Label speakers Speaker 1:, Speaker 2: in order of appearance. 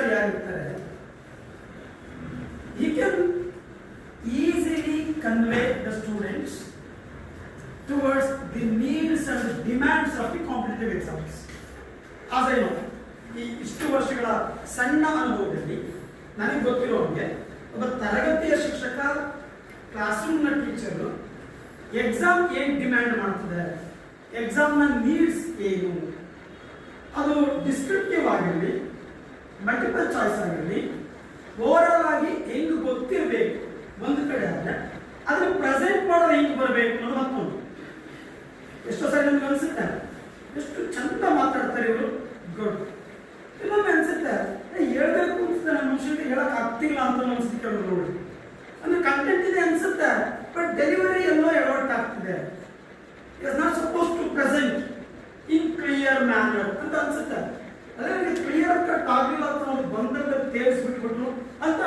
Speaker 1: Teacher ಯಾರಿರ್ತಾರೆ he can easily convey the students towards the needs and demands of the competitive exams. As I know, ಈ ಇಷ್ಟು ವರ್ಷಗಳ ಸಣ್ಣ ಅನುಭವದಲ್ಲಿ ನನಗೆ ಗೊತ್ತಿರೋ ಹಾಗೆ ಒಬ್ಬ ತರಗತಿಯ ಶಿಕ್ಷಕ ಕ್ಲಾಸ್ ರೂಮ್ನ ಟೀಚರು ಎಕ್ಸಾಮ್ ಏನು ಡಿಮ್ಯಾಂಡ್ ಮಾಡ್ತದೆ ಎಕ್ಸಾಮ್ನ ನೀಡ್ಸ್ ಏನು? ಅದು ಡಿಸ್ಕ್ರಿಪ್ಟಿವ್ ಆಗಿರಲಿ ಮಲ್ಟಿಪಲ್ ಚಾಯ್ಸ್ ಆಗಿರಲಿ ಓವರಾಲ್ ಆಗಿ ಹೆಂಗ್ ಗೊತ್ತಿರಬೇಕು? ಒಂದು ಕಡೆ ಆದ್ರೆ ಅದನ್ನ ಪ್ರೆಸೆಂಟ್ ಮಾಡೋದು ಹೆಂಗ್ ಬರಬೇಕು ಅನ್ನೋದು ಮತ್ತೊಂದು. ಎಷ್ಟೋ ಸರಿ ನಮ್ಗೆ ಅನ್ಸುತ್ತೆ, ಎಷ್ಟು ಚಂದ ಮಾತಾಡ್ತಾರೆ ಇವರು. ಗುಡ್. ಇನ್ನೊಮ್ಮೆ ಅನ್ಸುತ್ತೆ ಹೇಳ್ಬೇಕು ಅನ್ಸುತ್ತೆ ನಮ್ಮ ಮನುಷ್ಯರಿಗೆ ಹೇಳಕ್ ಆಗ್ತಿಲ್ಲ ಅಂತ ಅನ್ಸುತ್ತೆ ನೋಡಿ. ಅಂದ್ರೆ ಕಂಟೆಂಟ್ ಇದೆ ಅನ್ಸುತ್ತೆ ಬಟ್ ಡೆಲಿವರಿ ಎಲ್ಲೋ ಎಡವಟ್ ಆಗ್ತಿದೆ. Is not suppose to present in clear manner ಅಂತ ಅನ್ಸುತ್ತೆ. ಕಟ್ ಆಗಲಿಲ್ಲ ಅಂತ ನಾವು ಬಂದಾಗ ತೇರಿಸ್ಬಿಟ್ಬಿಟ್ರು ಅಂತ